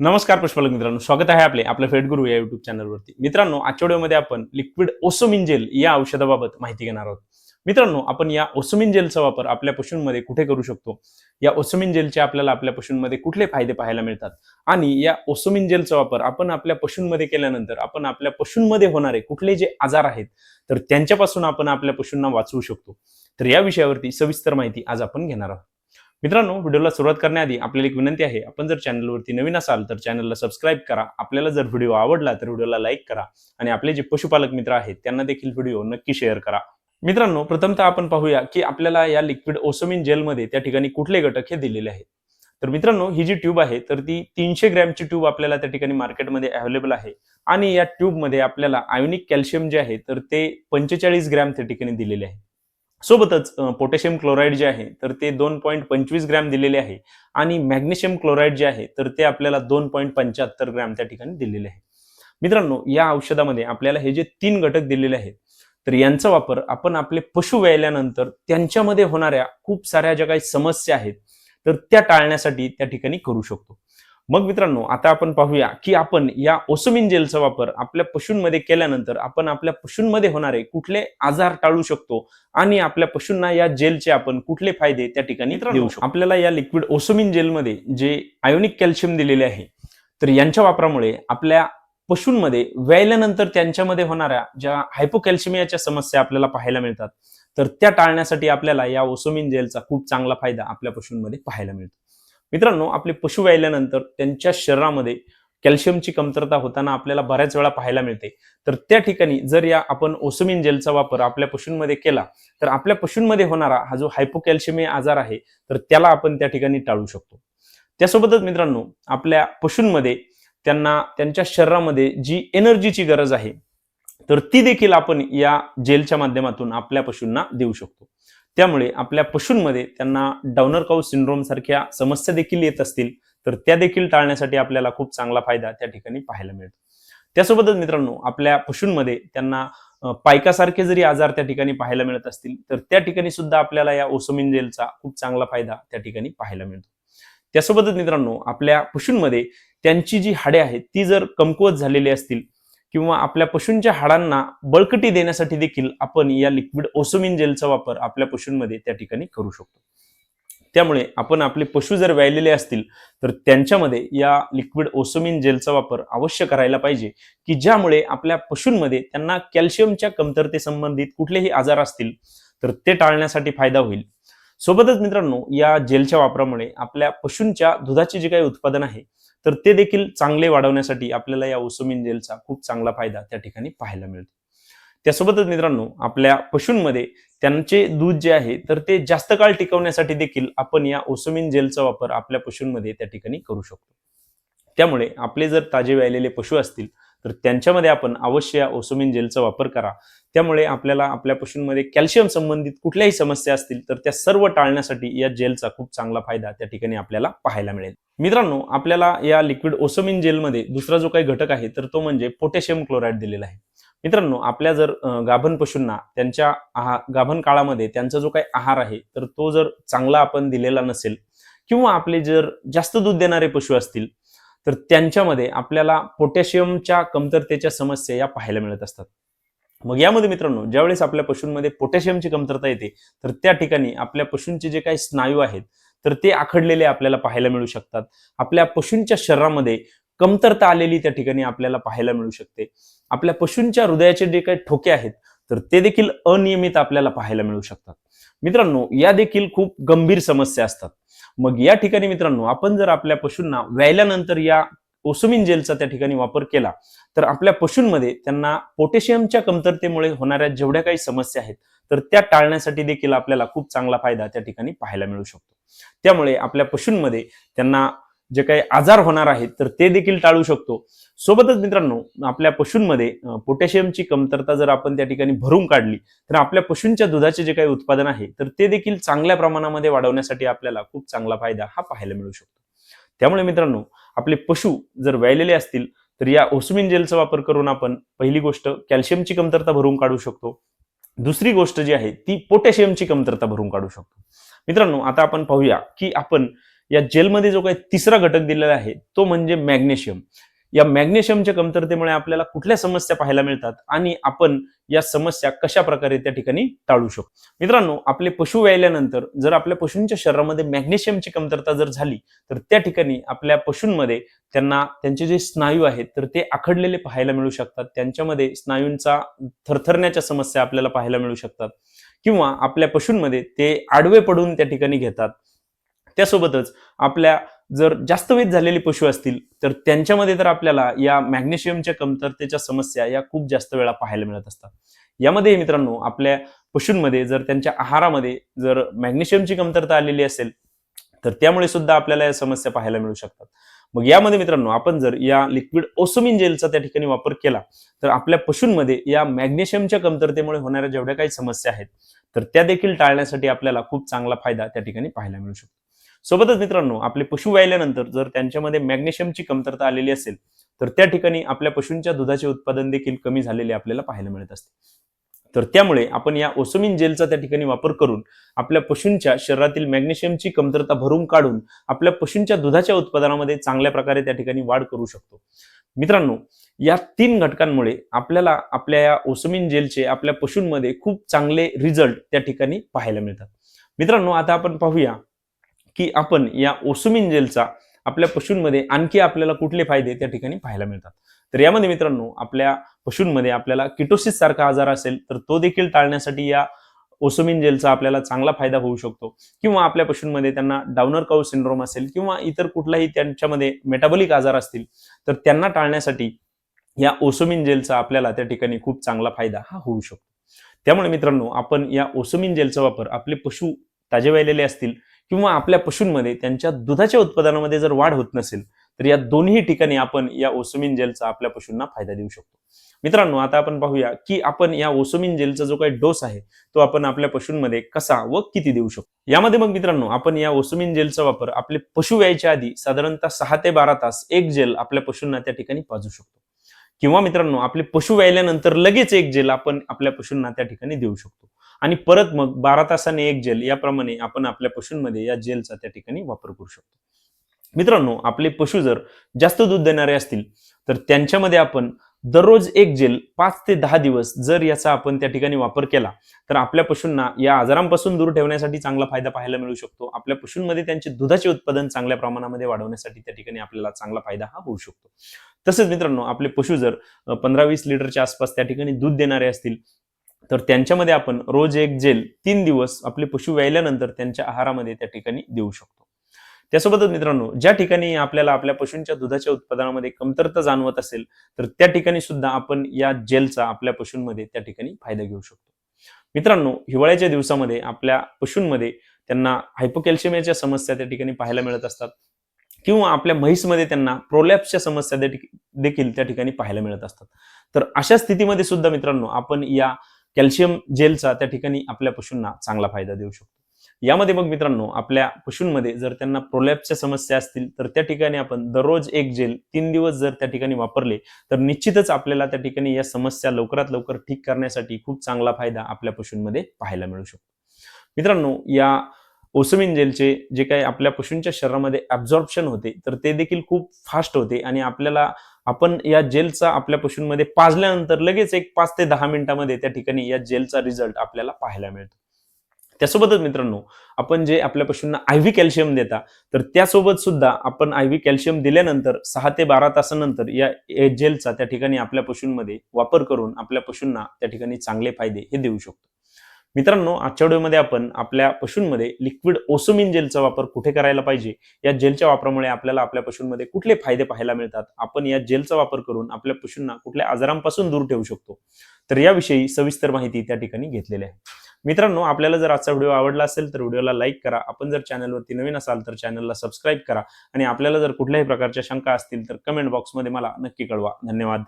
नमस्कार पुष्पलक मित्रांनो स्वागत आहे आपले आपल्या फेट गुरु या युट्यूब चॅनलवरती मित्रांनो आजच्या व्हिडिओमध्ये आपण लिक्विड ओसोमिन जेल या औषधाबाबत माहिती घेणार आहोत. मित्रांनो आपण या ओसोमिन जेलचा वापर आपल्या पशूंमध्ये कुठे करू शकतो? या ओसोमिन जेलचे आपल्याला आपल्या पशूंमध्ये कुठले फायदे पाहायला मिळतात? आणि या ओसोमिन जेलचा वापर आपण आपल्या पशूंमध्ये केल्यानंतर आपण आपल्या पशूंमध्ये होणारे कुठले जे आजार आहेत तर त्यांच्यापासून आपण आपल्या पशूंना वाचवू शकतो. तर या विषयावरती सविस्तर माहिती आज आपण घेणार आहोत. मित्रांनो व्हिडिओला सुरुवात करण्याआधी आपल्याला एक विनंती आहे आपण जर चॅनलवरती नवीन असाल तर चॅनलला सबस्क्राईब करा. आपल्याला जर व्हिडिओ आवडला तर व्हिडिओला लाईक करा. आणि आपले जे पशुपालक मित्र आहेत त्यांना देखील व्हिडिओ नक्की शेअर करा. मित्रांनो प्रथमतः आपण पाहूया की आपल्याला या लिक्विड ओसोमिन जेलमध्ये त्या ठिकाणी कुठले घटक हे दिलेले आहेत. तर मित्रांनो ही जी ट्यूब आहे तर ती तीनशे ग्रॅमची ट्यूब आपल्याला त्या ठिकाणी मार्केटमध्ये अवेलेबल आहे. आणि या ट्यूबमध्ये आपल्याला आयोनिक कॅल्शियम जे आहे तर ते पंचेचाळीस ग्रॅम त्या ठिकाणी दिलेले आहे. सोबतच पोटॅशियम क्लोराईड जे आहे तर ते दोन पॉईंट पंचवीस ग्रॅम दिलेले आहे. आणि मॅग्नेशियम क्लोराईड जे आहे तर ते आपल्याला दोन पॉईंट पंच्याहत्तर ग्रॅम त्या ठिकाणी दिलेले आहे. मित्रांनो या औषधामध्ये आपल्याला हे जे तीन घटक दिलेले आहेत तर यांचा वापर आपण आपले पशु व्यायल्यानंतर त्यांच्यामध्ये होणाऱ्या खूप साऱ्या ज्या काही समस्या आहेत तर त्या टाळण्यासाठी त्या ठिकाणी करू शकतो. मग मित्रांनो आता आपण पाहूया की आपण या ओसोमिन जेलचा वापर आपल्या पशूंमध्ये केल्यानंतर आपण आपल्या पशूंमध्ये होणारे कुठले आजार टाळू शकतो आणि आपल्या पशूंना या जेलचे आपण कुठले फायदे त्या ठिकाणी देऊ शकतो. आपल्याला या लिक्विड ओसोमिन जेलमध्ये जे आयोनिक कॅल्शियम दिलेले आहे तर यांच्या वापरामुळे आपल्या पशूंमध्ये व्यायल्यानंतर त्यांच्यामध्ये होणाऱ्या ज्या हायपोकॅल्शिमियाच्या समस्या आपल्याला पाहायला मिळतात तर त्या टाळण्यासाठी आपल्याला या ओसोमिन जेलचा खूप चांगला फायदा आपल्या पशूंमध्ये पाहायला मिळतो. मित्रांनो आपले पशु व्यायल्यानंतर त्यांच्या शरीरामध्ये कॅल्शियमची कमतरता होताना आपल्याला बऱ्याच वेळा पाहायला मिळते. तर त्या ठिकाणी जर या आपण ओसोमिन जेलचा वापर आपल्या पशूंमध्ये केला तर आपल्या पशूंमध्ये होणारा हा जो हायपोकॅल्शिमिया आजार आहे तर त्याला आपण त्या ठिकाणी टाळू शकतो. त्यासोबतच मित्रांनो आपल्या पशूंमध्ये त्यांना त्यांच्या शरीरामध्ये जी एनर्जीची गरज आहे तर ती देखील आपण या जेलच्या माध्यमातून आपल्या पशूंना देऊ शकतो. त्यामुळे आपल्या पशूंमध्ये त्यांना डाउनर काऊ सिंड्रोम सारख्या समस्या देखील येत असतील तर त्या देखील टाळण्यासाठी आपल्याला खूप चांगला फायदा त्या ठिकाणी पाहायला मिळतो. त्यासोबतच मित्रांनो आपल्या पशूंमध्ये त्यांना पायकासारखे जरी आजार त्या ठिकाणी पाहायला मिळत असतील तर त्या ठिकाणी सुद्धा आपल्याला या ओसोमिन जेलचा खूप चांगला फायदा त्या ठिकाणी पाहायला मिळतो. त्यासोबतच मित्रांनो आपल्या पशूंमध्ये त्यांची जी हाडे आहेत ती जर कमकुवत झालेली असतील किंवा आपल्या पशूंच्या हाडांना बळकटी देण्यासाठी देखील आपण या लिक्विड ओसोमिन जेलचा वापर आपल्या पशूंमध्ये त्या ठिकाणी करू शकतो. त्यामुळे आपण आपले पशु जर व्यायलेले असतील तर त्यांच्यामध्ये या लिक्विड ओसोमिन जेलचा वापर अवश्य करायला पाहिजे की ज्यामुळे आपल्या पशूंमध्ये त्यांना कॅल्शियमच्या कमतरतेसंबंधित कुठलेही आजार असतील तर ते टाळण्यासाठी फायदा होईल. सोबतच मित्रांनो या जेलच्या वापरामुळे आपल्या पशूंच्या दुधाचे जे काही उत्पादन आहे तर ते देखील चांगले वाढवण्यासाठी आपल्याला या ओसोमिन जेलचा खूप चांगला फायदा त्या ठिकाणी पाहायला मिळतो. त्यासोबतच मित्रांनो आपल्या पशूंमध्ये त्यांचे दूध जे आहे तर ते जास्त काळ टिकवण्यासाठी देखील आपण या ओसोमिन जेलचा वापर आपल्या पशूंमध्ये त्या ठिकाणी करू शकतो. त्यामुळे आपले जर ताजे व्यायलेले पशु असतील तर त्यांच्यामध्ये आपण अवश्य या ओसोमिन जेलचा वापर करा. त्यामुळे आपल्याला आपल्या पशूंमध्ये कॅल्शियम संबंधित कुठल्याही समस्या असतील तर त्या सर्व टाळण्यासाठी या जेलचा खूप चांगला फायदा त्या ठिकाणी आपल्याला पाहायला मिळेल. मित्रांनो आपल्याला या लिक्विड ओसोमिन जेलमध्ये दुसरा जो काही घटक आहे तर तो म्हणजे पोटॅशियम क्लोराईड दिलेला आहे. मित्रांनो आपल्या जर गाभण पशूंना त्यांच्या गाभण काळामध्ये त्यांचा जो काही आहार आहे तर तो जर चांगला आपण दिलेला नसेल किंवा आपले जर जास्त दूध देणारे पशु असतील तर त्यांच्यामध्ये आपल्याला पोटॅशियमच्या कमतरतेच्या समस्या या पाहायला मिळत असतात. मग यामध्ये मित्रांनो ज्यावेळेस आपल्या पशूंमध्ये पोटॅशियमची कमतरता येते तर त्या ठिकाणी आपल्या पशूंचे जे काही स्नायू आहेत तर ते आखडलेले आपल्याला पाहायला मिळू शकतात. आपल्या पशूंच्या शरीरामध्ये कमतरता आलेली त्या ठिकाणी आपल्याला पाहायला मिळू शकते. आपल्या पशूंच्या हृदयाचे जे काही ठोके आहेत तर ते देखील अनियमित आपल्याला पाहायला मिळू शकतात. मित्रांनो या देखील खूप गंभीर समस्या असतात. मग या ठिकाणी मित्रांनो आपण जर आपल्या पशूंना व्यायल्यानंतर या ओसमिन जेलचा त्या ठिकाणी वापर केला. तर आपल्या पशूंमध्ये त्यांना पोटॅशियमच्या कमतरतेमुळे होणाऱ्या जेवढ्या काही समस्या आहेत तर त्या टाळण्यासाठी देखील आपल्याला खूप चांगला फायदा त्या ठिकाणी पाहायला मिळू शकतो. त्यामुळे आपल्या पशूंमध्ये त्यांना जे काही आजार होणार आहेत तर ते देखील टाळू शकतो. सोबतच मित्रांनो आपल्या पशूंमध्ये पोटॅशियमची कमतरता जर आपण त्या ठिकाणी भरून काढली तर आपल्या पशूंच्या दुधाचे जे काही उत्पादन आहे तर ते देखील चांगल्या प्रमाणामध्ये वाढवण्यासाठी आपल्याला खूप चांगला फायदा हा पाहायला मिळू शकतो. त्यामुळे मित्रांनो आपले पशु जर व्यायलेले असतील तर या ओसमिन जेलचा वापर करून आपण पहिली गोष्ट कॅल्शियमची कमतरता भरून काढू शकतो. दुसरी गोष्ट जी आहे ती पोटॅशियमची कमतरता भरून काढू शकतो. मित्रांनो आता आपण पाहूया की आपण या जेलमध्ये जो काही तिसरा घटक दिलेला आहे तो म्हणजे मॅग्नेशियम. या मॅग्नेशियमच्या कमतरतेमुळे आपल्याला कुठल्या समस्या पाहायला मिळतात आणि आपण या समस्या कशा प्रकारे त्या ठिकाणी टाळू शकतो मित्रांनो आपले पशु व्यायल्यानंतर जर आपल्या पशूंच्या शरीरामध्ये मॅग्नेशियमची कमतरता जर झाली तर त्या ठिकाणी आपल्या पशूंमध्ये त्यांना त्यांचे जे स्नायू आहेत तर ते आखडलेले पाहायला मिळू शकतात. त्यांच्यामध्ये स्नायूंचा थरथरण्याच्या समस्या आपल्याला पाहायला मिळू शकतात. किंवा आपल्या पशूंमध्ये ते आडवे पडून त्या ठिकाणी घेतात. त्यासोबतच आपल्या जर जास्त वेध झालेले पशु असतील तर त्यांच्यामध्ये तर आपल्याला या मॅग्नेशियमच्या कमतरतेच्या समस्या या खूप जास्त वेळा पाहायला मिळत असतात. यामध्ये मित्रांनो आपल्या पशूंमध्ये जर त्यांच्या आहारामध्ये जर मॅग्नेशियमची कमतरता आलेली असेल तर त्यामुळे सुद्धा आपल्याला या समस्या पाहायला मिळू शकतात. मग यामध्ये मित्रांनो आपण जर या लिक्विड ओसोमिन जेलचा त्या ठिकाणी वापर केला तर आपल्या पशूंमध्ये या मॅग्नेशियमच्या कमतरतेमुळे होणाऱ्या जेवढ्या काही समस्या आहेत तर त्या देखील टाळण्यासाठी आपल्याला खूप चांगला फायदा त्या ठिकाणी पाहायला मिळू शकतो. सोबतच मित्रांनो आपले पशु व्यायल्यानंतर जर त्यांच्यामध्ये मॅग्नेशियमची कमतरता आलेली असेल तर त्या ठिकाणी आपल्या पशूंच्या दुधाचे उत्पादन देखील कमी झालेले आपल्याला पाहायला मिळत असते. तर त्यामुळे आपण या ओसोमिन जेलचा त्या ठिकाणी वापर करून आपल्या पशूंच्या शरीरातील मॅग्नेशियमची कमतरता भरून काढून आपल्या पशूंच्या दुधाच्या उत्पादनामध्ये चांगल्या प्रकारे त्या ठिकाणी वाढ करू शकतो. मित्रांनो या तीन घटकांमुळे आपल्याला आपल्या या ओसोमिन जेलचे आपल्या पशूंमध्ये खूप चांगले रिझल्ट त्या ठिकाणी पाहायला मिळतात. मित्रांनो आता आपण पाहूया की आपण या ओसुमिन जेलचा आपल्या पशूंमध्ये आणखी आपल्याला कुठले फायदे त्या ठिकाणी पाहायला मिळतात? तर यामध्ये मित्रांनो आपल्या पशूंमध्ये आपल्याला किटोसिस सारखा आजार असेल तर तो देखील टाळण्यासाठी या ओसोमिन जेलचा आपल्याला चांगला फायदा होऊ शकतो. किंवा आपल्या पशूंमध्ये त्यांना डाऊनर काऊ सिंड्रोम असेल किंवा इतर कुठलाही त्यांच्यामध्ये मेटाबॉलिक आजार असतील तर त्यांना टाळण्यासाठी या ओसोमिन जेलचा आपल्याला त्या ठिकाणी खूप चांगला फायदा हा होऊ शकतो. त्यामुळे मित्रांनो आपण या ओसोमिन जेलचा वापर आपले पशु ताजे वाहिलेले असतील किंवा आपल्या पशूंमध्ये त्यांच्या दुधाच्या उत्पादनामध्ये जर वाढ होत नसेल तर या दोन्ही ठिकाणी आपण या ओसोमिन जेलचा आपल्या पशूंना फायदा देऊ शकतो. मित्रांनो आता आपण पाहूया की आपण या ओसोमिन जेलचा जो काही डोस आहे तो आपण आपल्या पशूंमध्ये कसा व किती देऊ शकतो? यामध्ये मग मित्रांनो आपण या ओसोमिन जेलचा वापर आपले पशु व्यायच्या आधी साधारणतः सहा ते बारा तास एक जेल आपल्या पशूंना त्या ठिकाणी पाजू शकतो. किंवा मित्रांनो आपले पशु व्यायल्यानंतर लगेच एक जेल आपण आपल्या पशूंना त्या ठिकाणी देऊ शकतो. आणि परत मग बारा तासाने एक जेल याप्रमाणे आपण आपल्या पशूंमध्ये या जेलचा त्या ठिकाणी वापर करू शकतो. मित्रांनो आपले पशु जर जास्त दूध देणारे असतील तर त्यांच्यामध्ये आपण दररोज एक जेल पाच ते दहा दिवस जर याचा आपण त्या ठिकाणी वापर केला तर आपल्या पशूंना या आजारांपासून दूर ठेवण्यासाठी चांगला फायदा पाहायला मिळू शकतो. आपल्या पशूंमध्ये त्यांचे दुधाचे उत्पादन चांगल्या प्रमाणामध्ये वाढवण्यासाठी त्या ठिकाणी आपल्याला चांगला फायदा हा होऊ शकतो. तसेच मित्रांनो आपले पशु जर पंधरा वीस लिटरच्या आसपास त्या ठिकाणी दूध देणारे असतील तर त्यांच्यामध्ये आपण रोज एक जेल तीन दिवस आपले पशु व्यायल्यानंतर त्यांच्या आहारामध्ये त्या ठिकाणी देऊ शकतो. त्यासोबतच मित्रांनो ज्या ठिकाणी आपल्याला आपल्या पशूंच्या दुधाच्या उत्पादनामध्ये कमतरता जाणवत असेल तर त्या ठिकाणी सुद्धा आपण या जेलचा आपल्या पशूंमध्ये त्या ठिकाणी फायदा घेऊ शकतो. मित्रांनो हिवाळ्याच्या दिवसामध्ये आपल्या पशूंमध्ये त्यांना हायपोकॅल्शियमच्या समस्या त्या ठिकाणी पाहायला मिळत असतात किंवा आपल्या म्हैसमध्ये त्यांना प्रोलॅप्सच्या समस्या देखील त्या ठिकाणी पाहायला मिळत असतात. तर अशा स्थितीमध्ये सुद्धा मित्रांनो आपण या कॅल्शियम जेलचा त्या ठिकाणी आपल्या पशूंना चांगला फायदा देऊ शकतो. यामध्ये मग मित्रांनो आपल्या पशूंमध्ये जर त्यांना प्रोलॅपच्या समस्या असतील तर त्या ठिकाणी आपण दररोज एक जेल तीन दिवस जर त्या ठिकाणी वापरले तर निश्चितच आपल्याला त्या ठिकाणी या समस्या लवकरात लवकर ठीक करण्यासाठी खूप चांगला फायदा आपल्या पशूंमध्ये पाहायला मिळू शकतो. मित्रांनो या ओसमिन जेलचे जे काही आपल्या पशूंच्या शरीरामध्ये ऍब्झॉर्प्शन होते तर ते देखील खूप फास्ट होते आणि आपल्याला आपण या जेलचा आपल्या पशूंमध्ये पाजल्यानंतर लगेच एक पाच ते दहा मिनिटांमध्ये त्या ठिकाणी या जेलचा रिझल्ट आपल्याला पाहायला मिळतो. त्यासोबतच मित्रांनो आपण जे आपल्या पशूंना आयव्ही कॅल्शियम देता तर त्यासोबत सुद्धा आपण आयव्ही कॅल्शियम दिल्यानंतर सहा ते बारा तासानंतर या जेलचा त्या ठिकाणी आपल्या पशूंमध्ये वापर करून आपल्या पशूंना त्या ठिकाणी चांगले फायदे हे देऊ शकतो. मित्रांनो आजच्या व्हिडिओमध्ये आपण आपल्या पशूंमध्ये लिक्विड ओसोमिन जेलचा वापर कुठे करायला पाहिजे? या जेलच्या वापरामुळे आपल्याला आपल्या पशूंमध्ये कुठले फायदे पाहायला मिळतात? आपण या जेलचा वापर करून आपल्या पशूंना कुठल्या आजारांपासून दूर ठेवू शकतो? तर याविषयी सविस्तर माहिती त्या ठिकाणी घेतलेली आहे. मित्रांनो आपल्याला जर आजचा व्हिडिओ आवडला असेल तर व्हिडिओला लाईक करा. आपण जर चॅनलवरती नवीन असाल तर चॅनलला सबस्क्राईब करा. आणि आपल्याला जर कुठल्याही प्रकारच्या शंका असतील तर कमेंट बॉक्समध्ये मला नक्की कळवा. धन्यवाद.